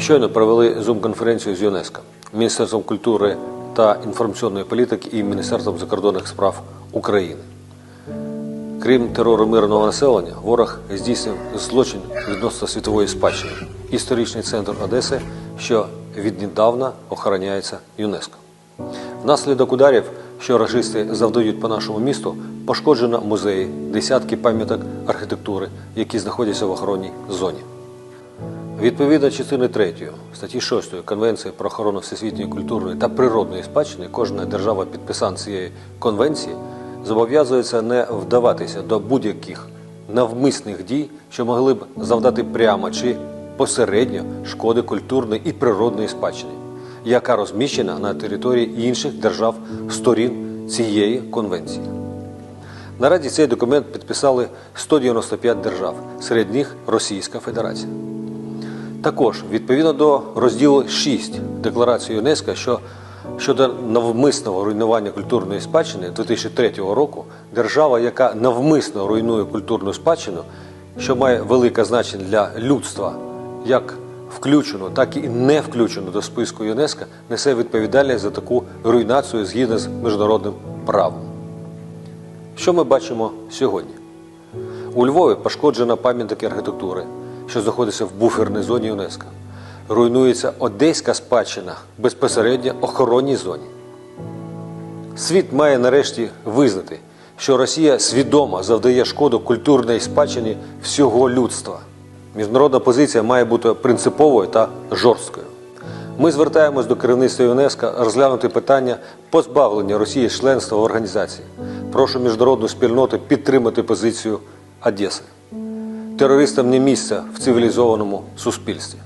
Щойно провели зум-конференцію з ЮНЕСКО, Міністерством культури та інформаційної політики і Міністерством закордонних справ України. Крім терору мирного населення, ворог здійснив злочин відносно світової спадщини. Історичний центр Одеси, що віднедавна охороняється ЮНЕСКО. Внаслідок ударів, що рашисти завдають по нашому місту, пошкоджено музеї, десятки пам'яток архітектури, які знаходяться в охоронній зоні. Відповідно частини 3 статті 6 Конвенції про охорону всесвітньої культурної та природної спадщини, кожна держава підписант цієї конвенції зобов'язується не вдаватися до будь-яких навмисних дій, що могли б завдати прямо чи посередньо шкоди культурної і природної спадщини, яка розміщена на території інших держав сторін цієї конвенції. Наразі цей документ підписали 195 держав, серед них Російська Федерація. Також відповідно до розділу 6 Декларації ЮНЕСКО, що щодо навмисного руйнування культурної спадщини 2003 року, держава, яка навмисно руйнує культурну спадщину, що має велике значення для людства, як включено, так і не включено до списку ЮНЕСКО, несе відповідальність за таку руйнацію згідно з міжнародним правом. Що ми бачимо сьогодні? У Львові пошкоджена пам'ятки архітектури, що знаходиться в буферній зоні ЮНЕСКО. Руйнується одеська спадщина безпосередньо охоронній зоні. Світ має нарешті визнати, що Росія свідомо завдає шкоду культурній спадщині всього людства. Міжнародна позиція має бути принциповою та жорсткою. Ми звертаємось до керівництва ЮНЕСКО розглянути питання позбавлення Росії членства в організації. Прошу міжнародну спільноту підтримати позицію Одеси. Терористам не місце в цивілізованому суспільстві.